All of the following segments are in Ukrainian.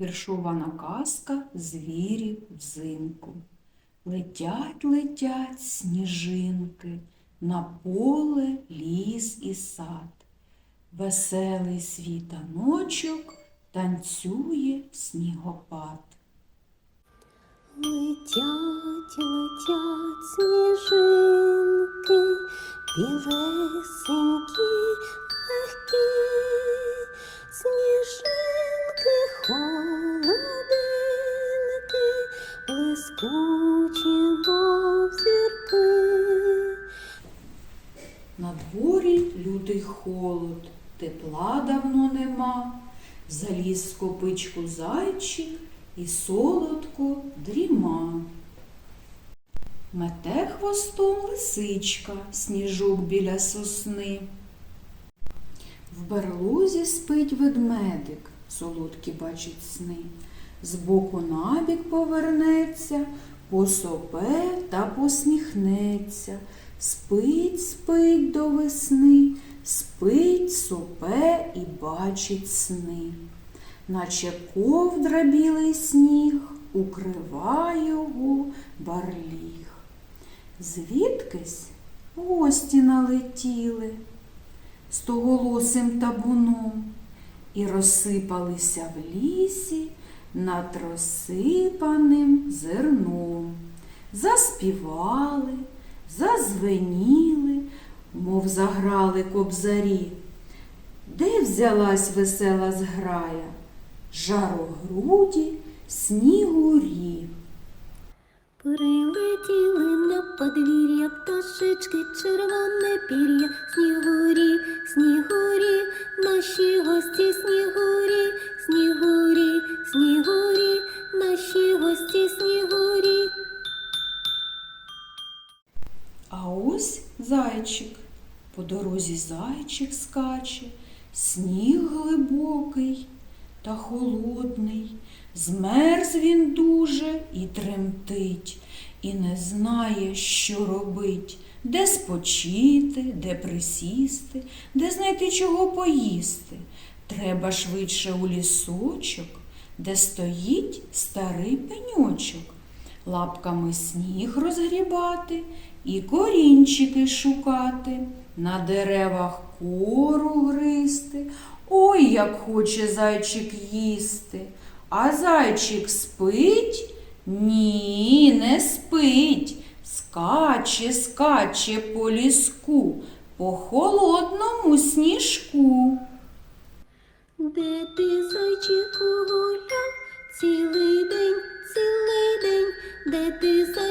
Віршована казка звірів взимку. Летять, летять сніжинки на поле, ліс і сад. Веселий світаночок танцює снігопад. Летять, летять сніжинки, білесенькі, холод, тепла давно нема. Заліз в копичку зайчик і солодко дріма. Мете хвостом лисичка, сніжок біля сосни. В берлозі спить ведмедик, солодкі бачить сни. Збоку набік повернеться, посопе та посміхнеться. Спить, спить до весни, спить, сопе і бачить сни. Наче ковдра білий сніг укрива його барліг. Звідкись гості налетіли стоголосим табуном і розсипалися в лісі над розсипаним зерном. Заспівали, зазвеніли, мов заграли кобзарі. Де взялась весела зграя? Жарогруді снігурі. Прилетіли на подвір'я пташечки, червоне пір'я, снігурі, снігурі, наші гості, снігурі, снігурі, снігурі, наші гості, снігурі. А ось зайчик. По дорозі зайчик скаче, сніг глибокий та холодний. Змерз він дуже і тремтить, і не знає, що робить, де спочити, де присісти, де знайти чого поїсти. Треба швидше у лісочок, де стоїть старий пеньочок лапками сніг розгрібати і корінчики шукати, на деревах кору гристи. Ой, як хоче зайчик їсти. А зайчик спить? Ні, не спить. Скаче, скаче по ліску, по холодному сніжку. Де ти, зайчику, гуляв цілий день, цілий день, де ти, зайчику,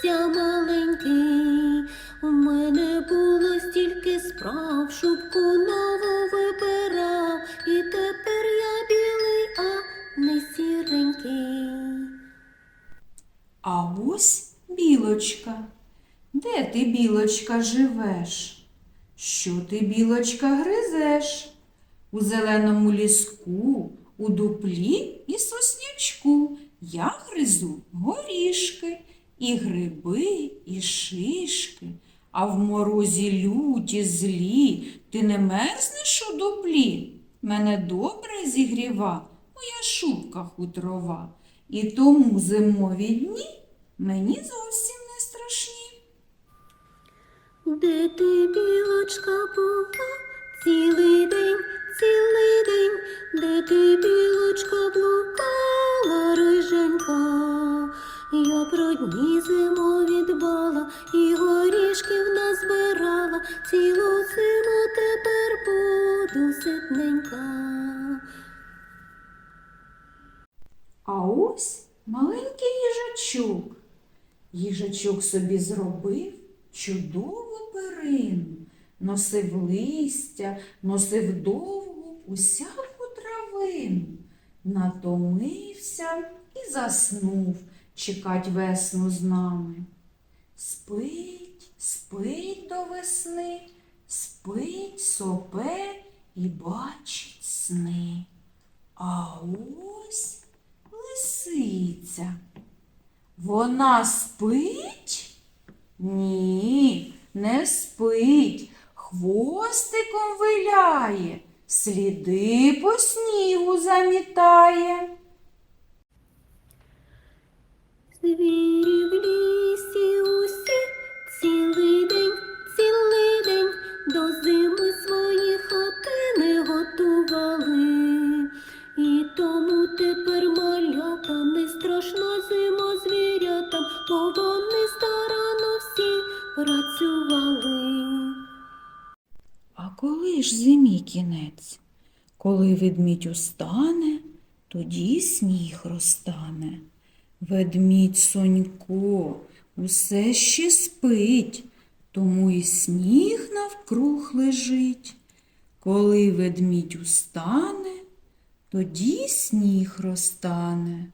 ховався маленький. У мене було стільки справ, шубку нову вибирав, і тепер я білий, а не сіренький. А ось білочка. Де ти, білочка, живеш? Що ти, білочка, гризеш? У зеленому ліску, у дуплі і соснячку я гризу горішки, і гриби, і шишки. А в морозі люті злі ти не мерзнеш у дуплі? Мене добре зігріва моя шубка хутрова, і тому зимові дні мені зовсім не страшні. Де ти, білочка, була цілий день, цілий день, де ти, білочка, блукала ситненька. А ось маленький їжачок. Їжачок собі зробив чудову перину, носив листя, носив довгу усяку травину, натомився і заснув чекать весну з нами. Спить, спить до весни, спить, сопе і бачить сни. А ось лисиця. Вона спить? Ні, не спить. Хвостиком виляє, сліди по снігу замітає. Звірі вони старано всі працювали. А коли ж зимі кінець? Коли ведмідь устане, тоді сніг розтане. Ведмідь Сонько усе ще спить, тому і сніг навкруг лежить. Коли ведмідь устане, тоді сніг розтане.